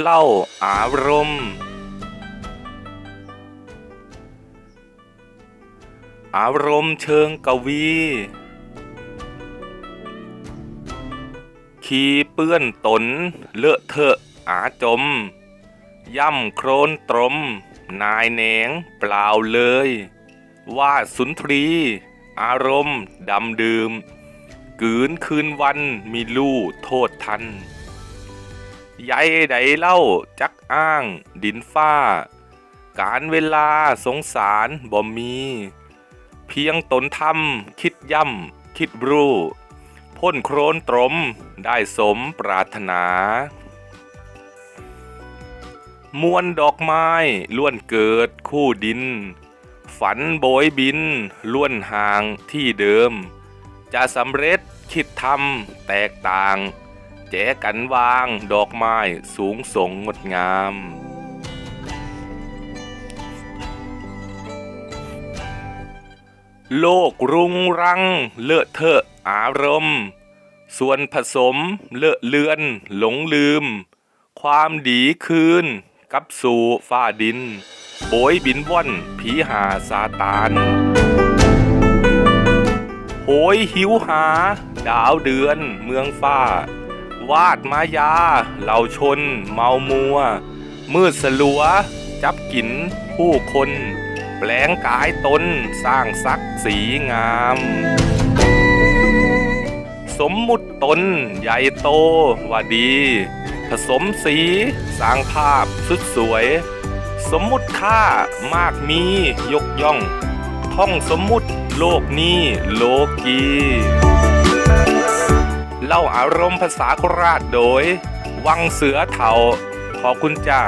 เล่าอารมณ์ อารมณ์เชิงกวี ขีเปื้อนตนเลอะเทอะอาจม ย่ำโครนตรม นายแหนงเปล่าเลย ว่าสุนทรี อารมณ์ดำดื่มกืนคืนวันมีลู่โทษทัน ใยใดเล่า จักอ้าง ดินฟ้า การเวลาสงสารบ่มี เพียงตนทำคิดย่ำคิดรู้พ่นโครนตรมได้สมปรารถนา มวลดอกไม้ล้วนเกิดคู่ดิน ฝันโบยบินล้วนห่างที่เดิม จะสำเร็จคิดทำแตกต่าง แจกันวางดอกไม้สูงส่งงดงามโลกรุงรัง เลอะเทอะอารมณ์ ส่วนผสมเลอะเลือน หลงลืม ความดีคืน กับสู่ฟ้าดิน โบยบินว่อนผีหาซาตานโหยหิวหา ดาวเดือนเมืองฟ้า วาดมายา เหล่าชน เมามัว มืดสลัว จับกินผู้คน แปลงกายตนสร้างศักดิ์สีงาม สมมุติตนใหญ่โตว่าดี ผสมสีสร้างภาพสุดสวย สมมุติค่ามากมียกย่องท่องสมมุติโลกนี้โลกี ล่าอารมณ์ภาษาโคราชโดย วังเสือเถาขอบคุณจ้า